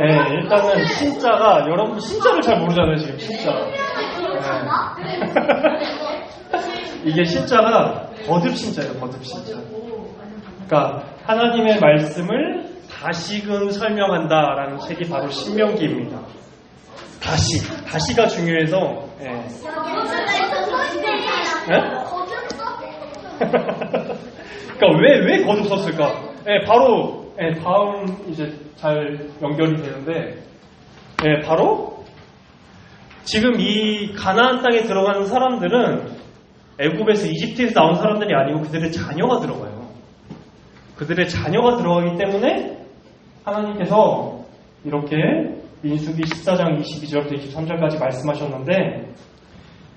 네, 일단은 신자가 여러분 신자를 잘 모르잖아요 지금 신자. 네. 이게 신자가 거듭 신자예요 거듭 신자. 그러니까 하나님의 말씀을 다시금 설명한다라는 책이 바로 신명기입니다. 다시 다시가 중요해서 예. 네? 그러니까 왜 왜 거듭 썼을까? 예, 바로 예, 다음 이제 잘 연결이 되는데 예, 바로 지금 이 가나안 땅에 들어가는 사람들은 애굽에서 이집트에서 나온 사람들이 아니고 그들의 자녀가 들어가요. 그들의 자녀가 들어가기 때문에 하나님께서 이렇게 민수기 14장 22절부터 23절까지 말씀하셨는데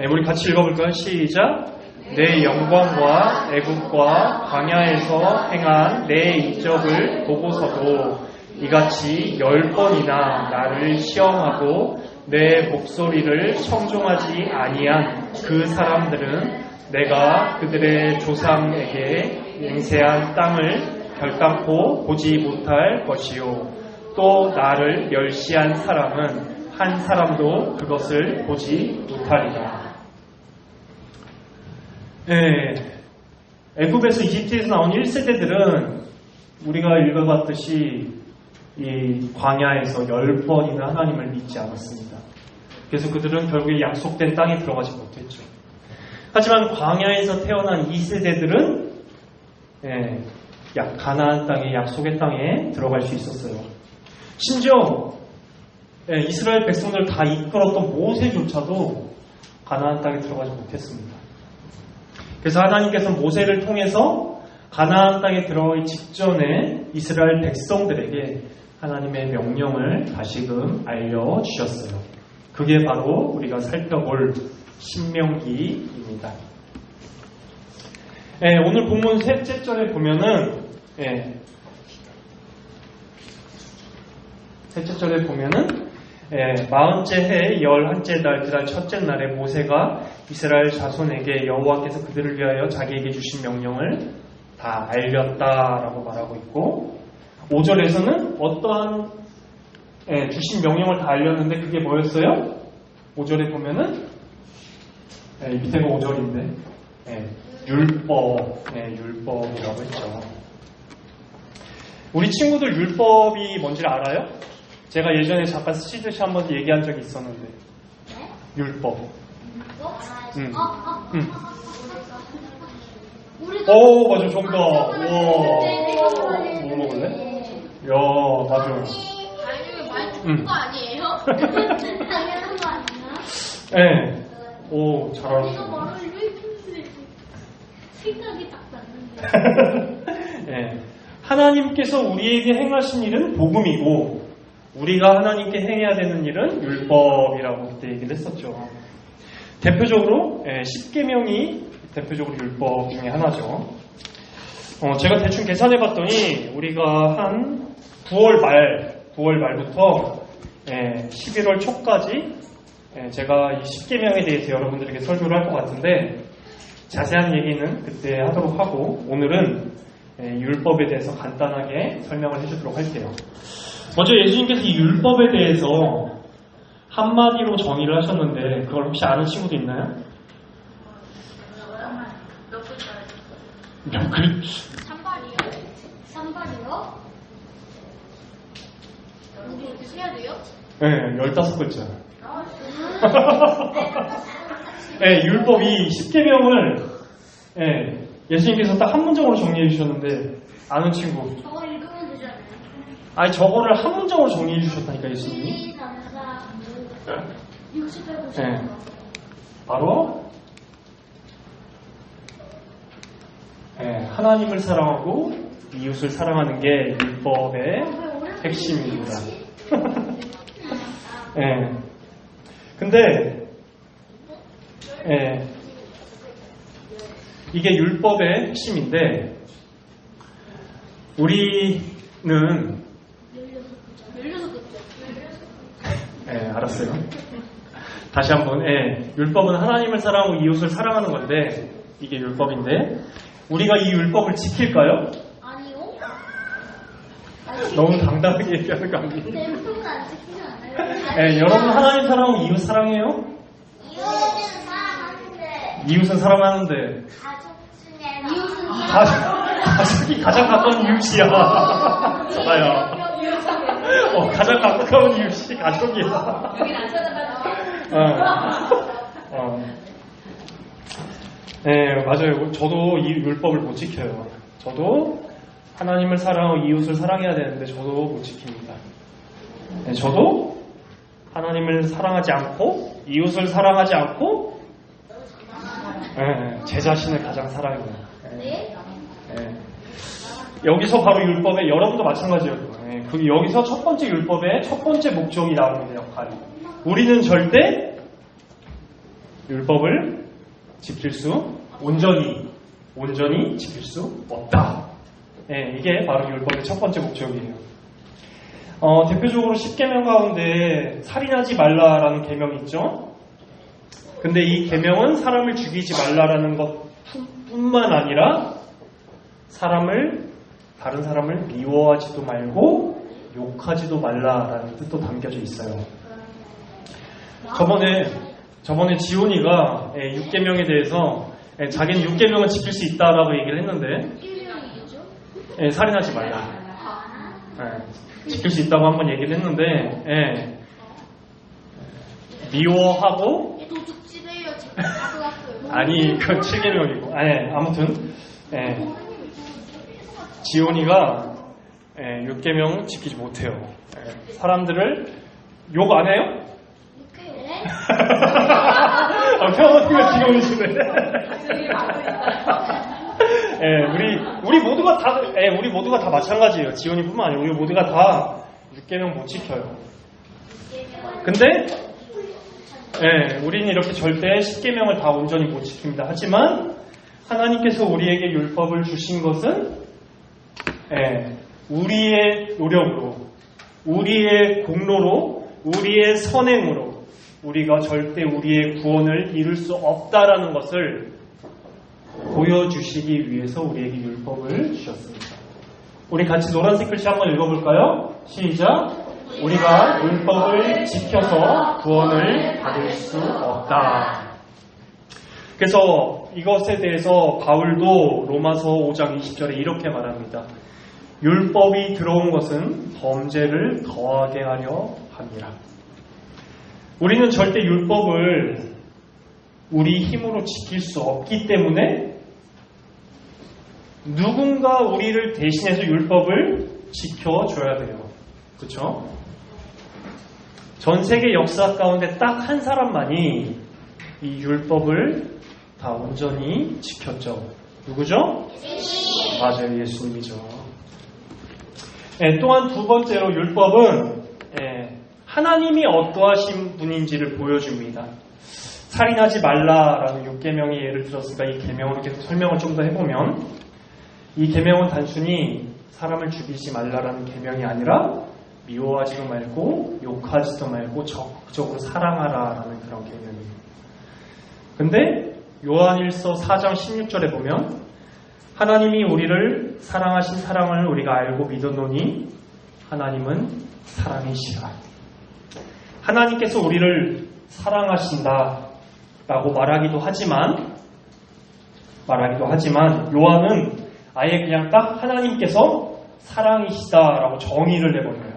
예, 우리 같이 읽어볼까요? 시작. 내 영광과 애국과 광야에서 행한 내 이적을 보고서도 이같이 열 번이나 나를 시험하고 내 목소리를 청종하지 아니한 그 사람들은 내가 그들의 조상에게 맹세한 땅을 결단코 보지 못할 것이요 또 나를 멸시한 사람은 한 사람도 그것을 보지 못하리라. 예, 애굽에서 이집트에서 나온 1세대들은 우리가 읽어봤듯이 이 광야에서 열 번이나 하나님을 믿지 않았습니다. 그래서 그들은 결국에 약속된 땅에 들어가지 못했죠. 하지만 광야에서 태어난 2세대들은 예, 약 가나안 땅에 약속의 땅에 들어갈 수 있었어요. 심지어 예, 이스라엘 백성들 다 이끌었던 모세조차도 가나안 땅에 들어가지 못했습니다. 그래서 하나님께서 모세를 통해서 가나안 땅에 들어가기 직전에 이스라엘 백성들에게 하나님의 명령을 다시금 알려주셨어요. 그게 바로 우리가 살펴볼 신명기입니다. 예, 오늘 본문 셋째 절에 보면은 예, 셋째 절에 보면은 예, 마흔째 해 열한째 달 그달 첫째 날에 모세가 이스라엘 자손에게 여호와께서 그들을 위하여 자기에게 주신 명령을 다 알렸다라고 말하고 있고 5절에서는 어떠한 예, 주신 명령을 다 알렸는데 그게 뭐였어요? 5절에 보면은 예, 밑에가 5절인데 예, 율법, 예, 율법이라고 했죠. 우리 친구들 율법이 뭔지 알아요? 제가 예전에 잠깐 스치듯이 한 번 얘기한 적이 있었는데 율법. 응. 응. 오 맞아 정답. 와. 뭐 먹을래? 야 맞아. 아니 많이 응. 듣는 거 아니에요? 당연한 거 아니야? 네. 오 했는데 생각이 딱 났는데. 예. 하나님께서 우리에게 행하신 일은 복음이고 우리가 하나님께 행해야 되는 일은 율법이라고 그때 얘기를 했었죠. 대표적으로 예, 10계명이 대표적으로 율법 중에 하나죠. 어, 제가 대충 계산해 봤더니 우리가 한 9월 말, 9월 말부터 예, 11월 초까지 예, 제가 이 10계명에 대해서 여러분들에게 설교를 할 것 같은데 자세한 얘기는 그때 하도록 하고 오늘은 예, 율법에 대해서 간단하게 설명을 해주도록 할게요. 먼저 예수님께서 이 율법에 대해서 한마디로 정의를 하셨는데 그걸 혹시 아는 친구도 있나요? 몇 글? 산발이요? 산발이요? 해야 돼요? 네, 15글자. 네, 율법 이 10계명을 예, 예수님께서 딱 한 문장으로 정리해 주셨는데 아는 친구 저거 읽으면 되잖아요. 아니 저거를 한 문장으로 정리해 주셨다니까 예수님이 1, 2, 3, 4, 5, 60, 1 50. 네. 바로 예, 하나님을 사랑하고 이웃을 사랑하는 게 율법의 핵심입니다. 예. 근데 예. 이게 율법의 핵심인데 우리는 16글자 예, 알았어요. 다시 한번, 예, 율법은 하나님을 사랑하고 이웃을 사랑하는 건데, 이게 율법인데, 우리가 이 율법을 지킬까요? 아니요? 너무 당당하게 얘기하는 거 아니에요? 대부분 안 지키지 않아요? 예, 여러분 하나님 사랑하고 이웃 사랑해요? 이웃은 사랑하는데 가족 중에 이웃은 가, 가족이 가장 가까운 이웃이야. 자다야. 어, 가장 가까운 이웃이 가족이야. 여긴 안 찾아봐도 어. 어. 네, 맞아요. 저도 이 율법을 못 지켜요. 저도 하나님을 사랑하고 이웃을 사랑해야 되는데 저도 못 지킵니다. 네, 저도 하나님을 사랑하지 않고 이웃을 사랑하지 않고 네, 제 자신을 가장 사랑해요. 네. 네. 여기서 바로 율법에 여러분도 마찬가지예요. 네, 그 여기서 첫 번째 율법의 첫 번째 목적이 나옵니다. 역할이. 우리는 절대 율법을 지킬 수 온전히 온전히 지킬 수 없다. 네, 이게 바로 율법의 첫 번째 목적이에요. 어, 대표적으로 10계명 가운데 살인하지 말라라는 계명이 있죠. 근데 이 계명은 사람을 죽이지 말라라는 것뿐만 아니라 사람을 다른 사람을 미워하지도 말고 욕하지도 말라라는 뜻도 담겨져 있어요. 저번에 저번에 지훈이가 6계명에 대해서 예, 자기는 6계명을 지킬 수 있다라고 얘기를 했는데 1명이죠? 예, 살인하지 말라. 예, 지킬 수 있다고 한번 얘기를 했는데 예, 미워하고 아니 그 7계명이고 아니 아무튼 예, 지훈이가 예, 6계명 지키지 못해요. 예, 사람들을 욕 안 해요? 네? 아, 평원이가 귀여우시네. 예, 우리 우리 모두가 다, 예, 우리 모두가 다 마찬가지예요. 지원이뿐만 아니고 우리 모두가 다 6개명 못 지켜요. 근데 예, 우리는 이렇게 절대 10계명을 다 온전히 못 지킵니다. 하지만 하나님께서 우리에게 율법을 주신 것은 예, 우리의 노력으로, 우리의 공로로, 우리의 선행으로 우리가 절대 우리의 구원을 이룰 수 없다라는 것을 보여주시기 위해서 우리에게 율법을 주셨습니다. 우리 같이 노란색 글씨 한번 읽어볼까요? 시작. 우리가 율법을 지켜서 구원을 받을 수 없다. 그래서 이것에 대해서 바울도 로마서 5장 20절에 이렇게 말합니다. 율법이 들어온 것은 범죄를 더하게 하려 합니다. 우리는 절대 율법을 우리 힘으로 지킬 수 없기 때문에 누군가 우리를 대신해서 율법을 지켜줘야 돼요. 그렇죠? 전 세계 역사 가운데 딱 한 사람만이 이 율법을 다 온전히 지켰죠. 누구죠? 맞아요, 예수님이죠. 예, 또한 두 번째로 율법은 예, 하나님이 어떠하신 분인지를 보여줍니다. 살인하지 말라라는 6계명의 예를 들었으니까 이 계명으로 계속 설명을 좀 더 해보면 이 계명은 단순히 사람을 죽이지 말라라는 계명이 아니라 미워하지도 말고 욕하지도 말고 적극적으로 사랑하라라는 그런 계명이에요. 근데 요한일서 4장 16절에 보면 하나님이 우리를 사랑하신 사랑을 우리가 알고 믿었노니 하나님은 사랑이시라. 하나님께서 우리를 사랑하신다 라고 말하기도 하지만 말하기도 하지만 요한은 아예 그냥 딱 하나님께서 사랑이시다라고 정의를 해버려요.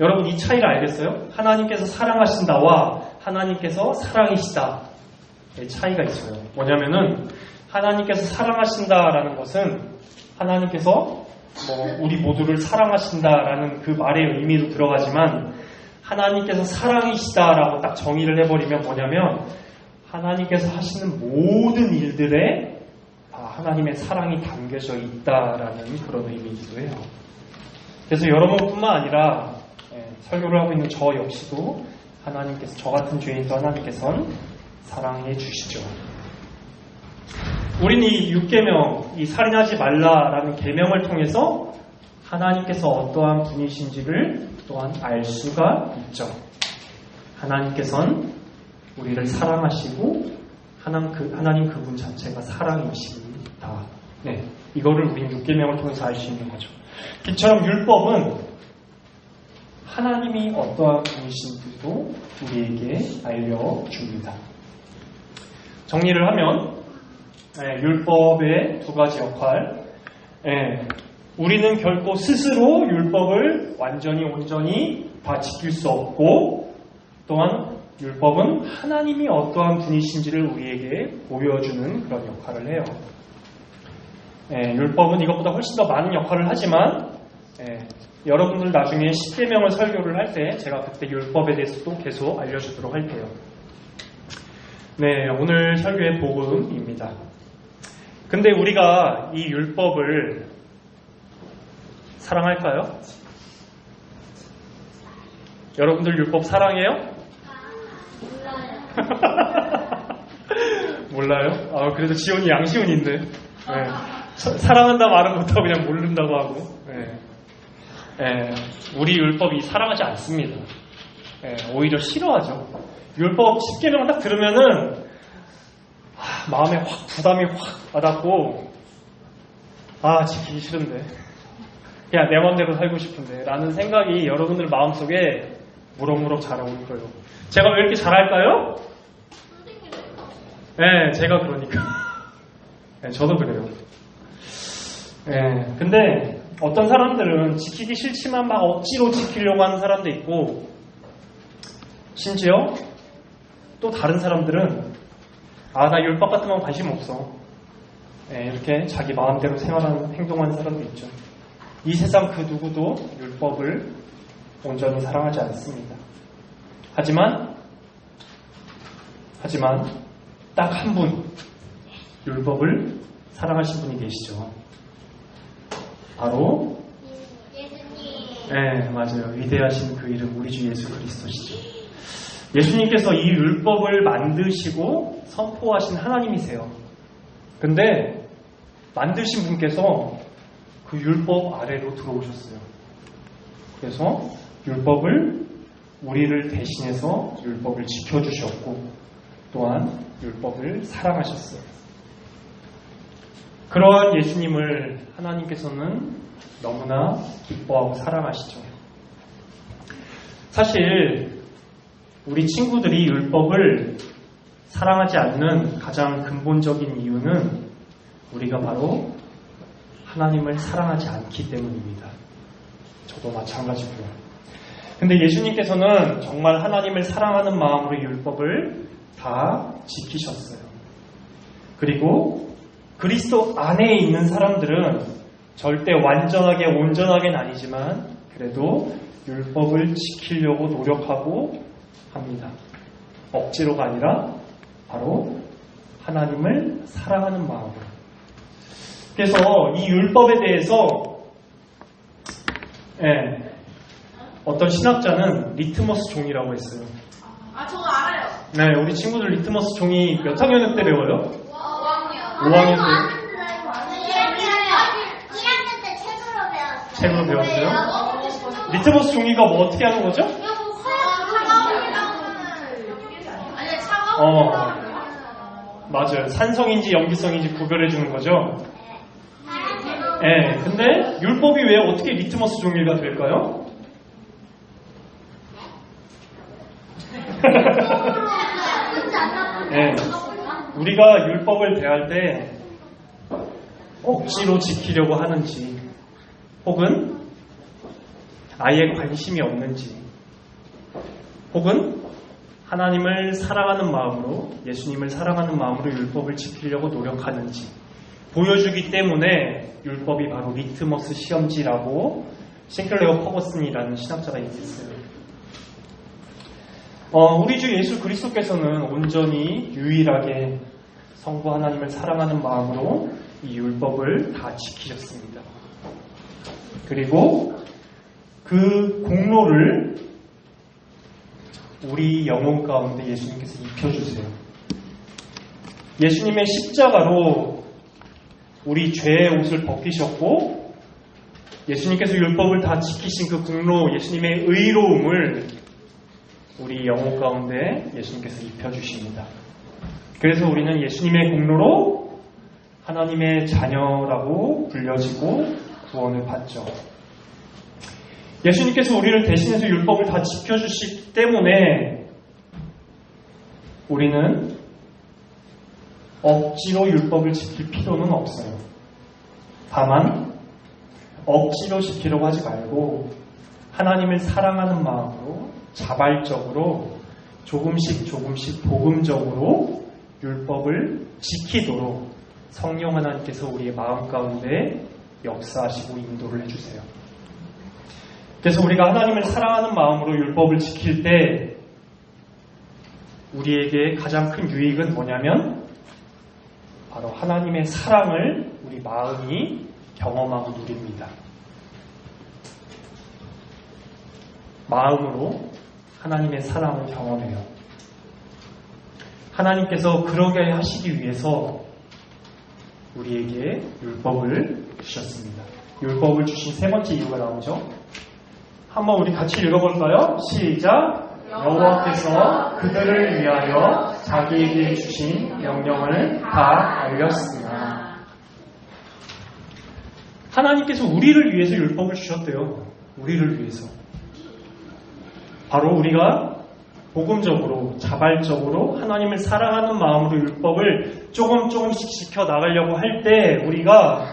여러분 이 차이를 알겠어요? 하나님께서 사랑하신다와 하나님께서 사랑이시다의 차이가 있어요. 뭐냐면은 하나님께서 사랑하신다라는 것은 하나님께서 뭐 우리 모두를 사랑하신다라는 그 말의 의미도 들어가지만 하나님께서 사랑이시다라고 딱 정의를 해버리면 뭐냐면 하나님께서 하시는 모든 일들에 다 하나님의 사랑이 담겨져 있다라는 그런 의미이기도 해요. 그래서 여러분뿐만 아니라 예, 설교를 하고 있는 저 역시도 하나님께서 저 같은 죄인도 하나님께서는 사랑해 주시죠. 우리는 이 6계명, 이 살인하지 말라라는 계명을 통해서 하나님께서 어떠한 분이신지를 또한 알 수가 있죠. 하나님께서는 우리를 사랑하시고 하나님, 그, 하나님 그분 자체가 사랑이시다. 네, 이거를 우리는 6계명을 통해서 알 수 있는 거죠. 이처럼 율법은 하나님이 어떠한 분이신지도 우리에게 알려줍니다. 정리를 하면 예, 율법의 두 가지 역할. 예, 우리는 결코 스스로 율법을 완전히 온전히 다 지킬 수 없고 또한 율법은 하나님이 어떠한 분이신지를 우리에게 보여주는 그런 역할을 해요. 예, 율법은 이것보다 훨씬 더 많은 역할을 하지만 예, 여러분들 나중에 10계명을 설교를 할 때 제가 그때 율법에 대해서도 계속 알려주도록 할게요. 네, 오늘 설교의 복음입니다. 근데 우리가 이 율법을 사랑할까요? 여러분들 율법 사랑해요? 몰라요? 아, 그래도 지원이 양시훈인데. 네. 사- 사랑한다 말은 못하고 그냥 모른다고 하고. 네. 네, 우리 율법이 사랑하지 않습니다. 네, 오히려 싫어하죠. 율법 10개명 딱 들으면은 아, 마음에 확 부담이 확 와닿고 아 지키기 싫은데 그냥 내 맘대로 살고 싶은데 라는 생각이 여러분들 마음속에 무럭무럭 자라올 거예요. 제가 왜 이렇게 잘할까요? 네, 제가 그러니까. 네, 저도 그래요. 네, 근데 어떤 사람들은 지키기 싫지만 막 억지로 지키려고 하는 사람도 있고, 심지어 또 다른 사람들은 아, 나 율법 같은 건 관심 없어. 네, 이렇게 자기 마음대로 생활하는, 행동하는 사람도 있죠. 이 세상 그 누구도 율법을 온전히 사랑하지 않습니다. 하지만, 하지만, 딱 한 분, 율법을 사랑하신 분이 계시죠. 바로, 예수님. 네, 맞아요. 위대하신 그 이름, 우리 주 예수 그리스도시죠. 예수님께서 이 율법을 만드시고 선포하신 하나님이세요. 근데, 만드신 분께서 그 율법 아래로 들어오셨어요. 그래서 율법을 우리를 대신해서 율법을 지켜주셨고 또한 율법을 사랑하셨어요. 그러한 예수님을 하나님께서는 너무나 기뻐하고 사랑하시죠. 사실 우리 친구들이 율법을 사랑하지 않는 가장 근본적인 이유는 우리가 바로 하나님을 사랑하지 않기 때문입니다. 저도 마찬가지고요. 근데 예수님께서는 정말 하나님을 사랑하는 마음으로 율법을 다 지키셨어요. 그리고 그리스도 안에 있는 사람들은 절대 완전하게 온전하게는 아니지만 그래도 율법을 지키려고 노력하고 합니다. 억지로가 아니라 바로 하나님을 사랑하는 마음으로. 그래서 이 율법에 대해서 예, 어떤 신학자는 리트머스 종이라고 했어요. 아, 저거 알아요. 네, 우리 친구들 리트머스 종이 몇 학년 때 배워요? 5학년. 5학년 때 1학년 때 책으로 배웠어요. 책으로 배웠어요? 어, 리트머스 종이가 뭐 어떻게 하는 거죠? 어, 맞아요. 산성인지 염기성인지 구별해 주는 거죠. 예, 근데 율법이 왜 어떻게 리트머스 종이가 될까요? 예, 우리가 율법을 대할 때 억지로 지키려고 하는지 혹은 아예 관심이 없는지 혹은 하나님을 사랑하는 마음으로 예수님을 사랑하는 마음으로 율법을 지키려고 노력하는지 보여주기 때문에 율법이 바로 리트머스 시험지라고 싱클레어 퍼거슨이라는 신학자가 있었어요. 어, 우리 주 예수 그리스도께서는 온전히 유일하게 성부 하나님을 사랑하는 마음으로 이 율법을 다 지키셨습니다. 그리고 그 공로를 우리 영혼 가운데 예수님께서 입혀주세요. 예수님의 십자가로 우리 죄의 옷을 벗기셨고 예수님께서 율법을 다 지키신 그 공로 예수님의 의로움을 우리 영혼 가운데 예수님께서 입혀주십니다. 그래서 우리는 예수님의 공로로 하나님의 자녀라고 불려지고 구원을 받죠. 예수님께서 우리를 대신해서 율법을 다 지켜주시기 때문에 우리는 억지로 율법을 지킬 필요는 없어요. 다만 억지로 지키려고 하지 말고 하나님을 사랑하는 마음으로 자발적으로 조금씩 조금씩 복음적으로 율법을 지키도록 성령 하나님께서 우리의 마음 가운데 역사하시고 인도를 해주세요. 그래서 우리가 하나님을 사랑하는 마음으로 율법을 지킬 때 우리에게 가장 큰 유익은 뭐냐면 바로 하나님의 사랑을 우리 마음이 경험하고 누립니다. 마음으로 하나님의 사랑을 경험해요. 하나님께서 그러게 하시기 위해서 우리에게 율법을 주셨습니다. 율법을 주신 세 번째 이유가 나오죠. 한번 우리 같이 읽어볼까요? 시작. 여호와께서 그들을 위하여 자기에게 주신 명령을 다 알렸으나 하나님께서 우리를 위해서 율법을 주셨대요. 우리를 위해서. 바로 우리가 복음적으로 자발적으로 하나님을 사랑하는 마음으로 율법을 조금 조금씩 지켜 나가려고 할 때 우리가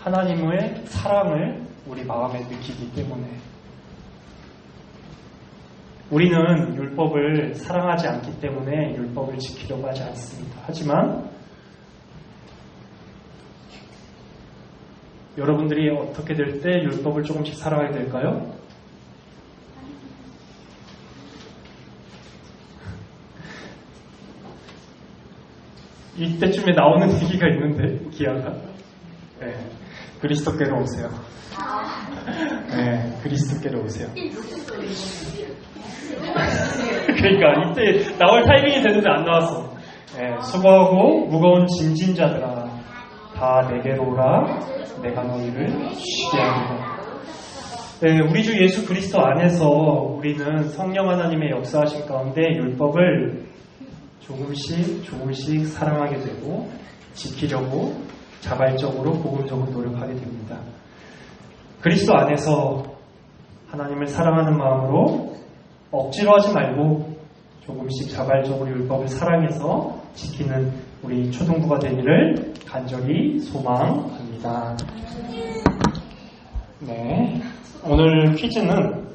하나님의 사랑을 우리 마음에 느끼기 때문에 우리는 율법을 사랑하지 않기 때문에 율법을 지키려고 하지 않습니다. 하지만 여러분들이 어떻게 될 때 율법을 조금씩 사랑하게 될까요? 이때쯤에 나오는 얘기가 있는데 기아가 네, 그리스도께로 오세요. 네, 그리스도께로 오세요. 그러니까 이때 나올 타이밍이 됐는데 안 나왔어. 네, 수고하고 무거운 짐진 자들아 다 내게로 오라 내가 너희를 쉬게 하리라. 네, 우리 주 예수 그리스도 안에서 우리는 성령 하나님의 역사하신 가운데 율법을 조금씩 조금씩 사랑하게 되고 지키려고 자발적으로 복음적으로 노력하게 됩니다. 그리스도 안에서 하나님을 사랑하는 마음으로 억지로 하지 말고 조금씩 자발적으로 율법을 사랑해서 지키는 우리 초등부가 되기를 간절히 소망합니다. 네. 오늘 퀴즈는